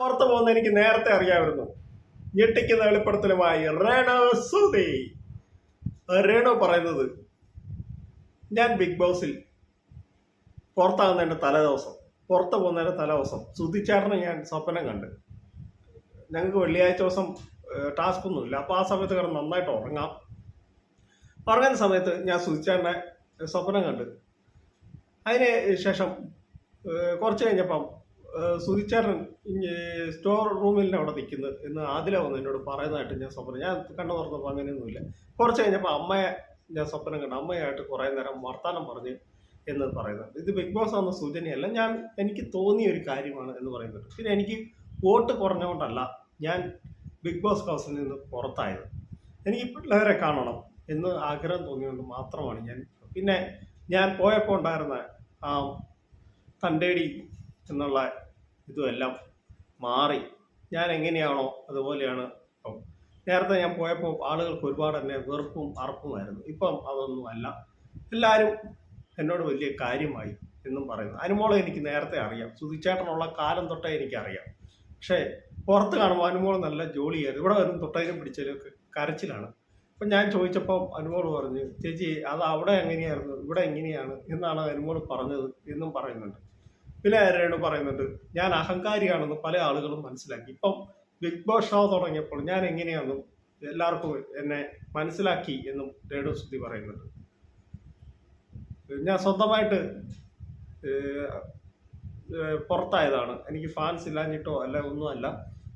പുറത്തു പോകുന്ന എനിക്ക് നേരത്തെ അറിയാമായിരുന്നു. ഞെട്ടിക്കുന്ന വെളിപ്പെടുത്തലുമായി റേണു സുതി റേണു പറയുന്നത് ഞാൻ ബിഗ് ബോസിൽ പുറത്താകുന്നതിന്റെ തലേദിവസം പുറത്ത് പോകുന്നതിന്റെ തലേദിവസം സുധിച്ചേട്ടനെ ഞാൻ സ്വപ്നം കണ്ട്. ഞങ്ങൾക്ക് വെള്ളിയാഴ്ച ദിവസം ടാസ്ക് ഒന്നുമില്ല അപ്പോൾ ആ സമയത്ത് കിടന്ന് നന്നായിട്ട് ഉറങ്ങാം. ഉറങ്ങുന്ന സമയത്ത് ഞാൻ സുധിച്ചേട്ടനെ സ്വപ്നം കണ്ട്. അതിന് ശേഷം കുറച്ച് കഴിഞ്ഞപ്പം സുധിച്ചേട്ടൻ സ്റ്റോർ റൂമിൽ അവിടെ നിൽക്കുന്നത് എന്ന് ആദില വന്ന് എന്നോട് പറയുന്നതായിട്ട് ഞാൻ സ്വപ്നം ഞാൻ കണ്ണു തുറന്നപ്പോൾ അങ്ങനെയൊന്നുമില്ല. കുറച്ച് കഴിഞ്ഞപ്പോൾ അമ്മയെ ഞാൻ സ്വപ്നം കണ്ടു. അമ്മയായിട്ട് കുറേ നേരം വർത്താനം പറഞ്ഞ് എന്ന് പറയുന്നത് ഇത് ബിഗ് ബോസ് ആണെന്ന സൂചനയല്ല. ഞാൻ എനിക്ക് തോന്നിയ ഒരു കാര്യമാണ് എന്ന് പറയുന്നത്. പിന്നെ എനിക്ക് വോട്ട് കുറഞ്ഞുകൊണ്ടല്ല ഞാൻ ബിഗ് ബോസ് ഹൗസിൽ നിന്ന് പുറത്തായത്. എനിക്ക് പിള്ളേരെ കാണണം എന്ന് ആഗ്രഹം തോന്നിയുകൊണ്ട് മാത്രമാണ് ഞാൻ. പിന്നെ ഞാൻ പോയപ്പോൾ ഉണ്ടായിരുന്ന ആ തന്റെടി എന്നുള്ള ഇതുമെല്ലാം മാറി. ഞാൻ എങ്ങനെയാണോ അതുപോലെയാണ് ഇപ്പം. നേരത്തെ ഞാൻ പോയപ്പോൾ ആളുകൾക്ക് ഒരുപാട് എന്നെ വെറുപ്പും അറപ്പുമായിരുന്നു ഇപ്പം അതൊന്നും അല്ല. എല്ലാവരും എന്നോട് വലിയ കാര്യമായി എന്നും പറയുന്നു. അനുമോളെ എനിക്ക് നേരത്തെ അറിയാം. സുതിച്ചേട്ടനുള്ള കാലം തൊട്ടേ എനിക്കറിയാം. പക്ഷേ പുറത്ത് കാണുമ്പോൾ അനുമോൾ നല്ല ജോലിയായിരുന്നു ഇവിടെ വരും തൊട്ടതിനും ഒക്കെ കരച്ചിലാണ്. അപ്പം ഞാൻ ചോദിച്ചപ്പോൾ അനുമോൾ പറഞ്ഞു ചേച്ചി അത് അവിടെ എങ്ങനെയായിരുന്നു? ഇവിടെ എങ്ങനെയാണ്? എന്നാണ് അനുമോൾ പറഞ്ഞത് എന്നും പറയുന്നുണ്ട്. പിന്നെ രേണു പറയുന്നത്? ഞാൻ അഹങ്കാരിയാണെന്ന് പല ആളുകളും മനസ്സിലാക്കി. ഇപ്പം ബിഗ് ബോസ് ഷോ തുടങ്ങിയപ്പോൾ ഞാൻ എങ്ങനെയാണെന്നും എല്ലാവർക്കും എന്നെ മനസ്സിലാക്കി എന്നും രേണു സുധി പറയുന്നുണ്ട്. ഞാൻ സ്വന്തമായിട്ട് പുറത്തായതാണ്. എനിക്ക് ഫാൻസ് ഇല്ലാഞ്ഞിട്ടോ അല്ല ഒന്നുമല്ല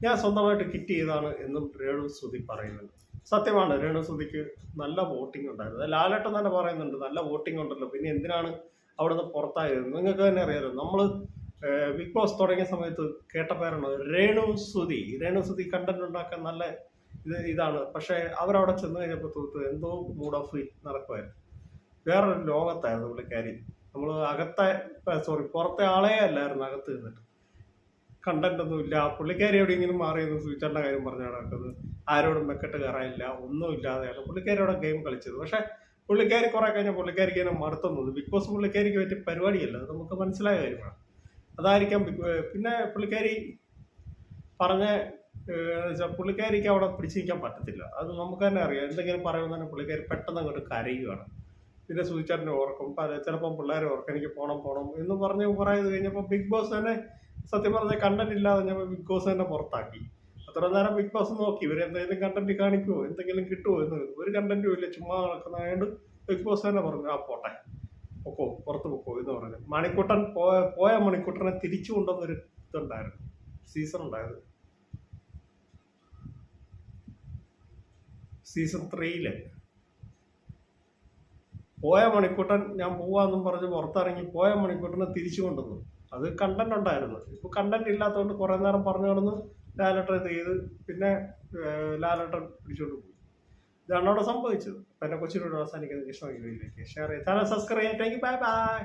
ഞാൻ സ്വന്തമായിട്ട് കിറ്റ് ചെയ്താണ് എന്നും രേണു സുധി പറയുന്നുണ്ട്. സത്യമാണ് രേണു സുധിക്ക് നല്ല വോട്ടിംഗ് ഉണ്ടായിരുന്നു. ലാലേട്ടൻ തന്നെ പറയുന്നുണ്ട് നല്ല വോട്ടിംഗ് ഉണ്ടല്ലോ. പിന്നെ എന്തിനാണ് അവിടുന്ന് പുറത്തായിരുന്നു. നിങ്ങൾക്ക് തന്നെ അറിയാലോ നമ്മൾ ബിഗ് ബോസ് തുടങ്ങിയ സമയത്ത് കേട്ട പേരാണ് രേണു സുധി. രേണു സുധി കണ്ടന്റ് ഉണ്ടാക്കാൻ നല്ല ഇത് ഇതാണ്. പക്ഷേ അവരവിടെ ചെന്ന് കഴിഞ്ഞപ്പോൾ തോത്ത് എന്തോ മൂഡ് ഓഫ് നടക്കുമായിരുന്നു വേറൊരു ലോകത്തായിരുന്നു പുള്ളിക്കാരി നമ്മൾ അകത്തെ സോറി പുറത്തെ ആളെ അല്ലായിരുന്നു അകത്ത് നിന്നിട്ട്. കണ്ടന്റ് ഒന്നും ഇല്ല. പുള്ളിക്കാരി എവിടെയെങ്കിലും മാറിയെന്ന് സൂചിച്ചേണ്ട കാര്യം പറഞ്ഞാണ് നടക്കുന്നത്. ആരോടും മെക്കെട്ട് കയറാനില്ല ഒന്നും ഇല്ലാതെയാണ് പുള്ളിക്കാരി അവിടെ ഗെയിം കളിച്ചത്. പക്ഷെ പുള്ളിക്കാരി കുറെ കഴിഞ്ഞാൽ പുള്ളിക്കാരിക്ക് തന്നെ. മടുത്തുന്നത് ബിഗ് ബോസ് പുള്ളിക്കാരിക്ക് പറ്റിയ പരിപാടിയല്ല. അത് നമുക്ക് മനസ്സിലായ കാര്യമാണ്. അതായിരിക്കാം പിന്നെ പുള്ളിക്കാരി പറഞ്ഞ പുള്ളിക്കാരിക്ക് അവിടെ പിടിച്ചു നിൽക്കാൻ പറ്റത്തില്ല. അത് നമുക്ക് തന്നെ അറിയാം. എന്തെങ്കിലും പറയുമ്പോൾ തന്നെ പുള്ളിക്കാരി പെട്ടെന്ന് അങ്ങോട്ട് കരയുകയാണ് പിന്നെ സൂചിച്ചാറിനെ ഓർക്കും. ചിലപ്പം പിള്ളേരെ ഓർക്കും. എനിക്ക് പോണം പോണം എന്ന് പറഞ്ഞ് ഇത് കഴിഞ്ഞപ്പോൾ ബിഗ് ബോസ് തന്നെ സത്യം പറഞ്ഞ കണ്ടന്റ് ഇല്ലാതെ ഞാൻ ബിഗ് ബോസ് തന്നെ പുറത്താക്കി. അത്ര നേരം ബിഗ് ബോസ് നോക്കി? ഇവരെന്തെങ്കിലും കണ്ടന്റ് കാണിക്കുമോ എന്തെങ്കിലും കിട്ടുമോ എന്ന്? ഒരു കണ്ടന്റും ഇല്ല. ചുമ്മാ നടക്കുന്നതായതുകൊണ്ട് ബിഗ് ബോസ് തന്നെ പറഞ്ഞു ആ പോട്ടെ. പൊക്കോ പുറത്ത് പൊക്കോ എന്ന് പറഞ്ഞു. മണിക്കുട്ടൻ പോയ പോയ മണിക്കുട്ടനെ തിരിച്ചു കൊണ്ടുവന്നൊരു ഇതുണ്ടായിരുന്നു. സീസൺ ഉണ്ടായത് സീസൺ ത്രീയിൽ പോയ മണിക്കുട്ടൻ ഞാൻ പോവാന്നും പറഞ്ഞ് പുറത്തിറങ്ങി പോയ മണിക്കുട്ടനെ തിരിച്ചു കൊണ്ടുവന്നു. അത് കണ്ടന്റ് ഉണ്ടായിരുന്നു. ഇപ്പൊ കണ്ടന്റ് ഇല്ലാത്തതുകൊണ്ട് കുറെ നേരം പറഞ്ഞു കിടന്ന് ലാലട്ടൻ ചെയ്ത് പിന്നെ ലാലട്ടൻ പിടിച്ചോണ്ട് പോയി. ഇതാണ് അവിടെ സംഭവിച്ചത്. അപ്പൊ എന്നെ കൊച്ചിനോട് അവസാനിക്കുന്നത് ഇഷ്ടമായി ഷെയർ ചെയ്ത് channel subscribe you bye bye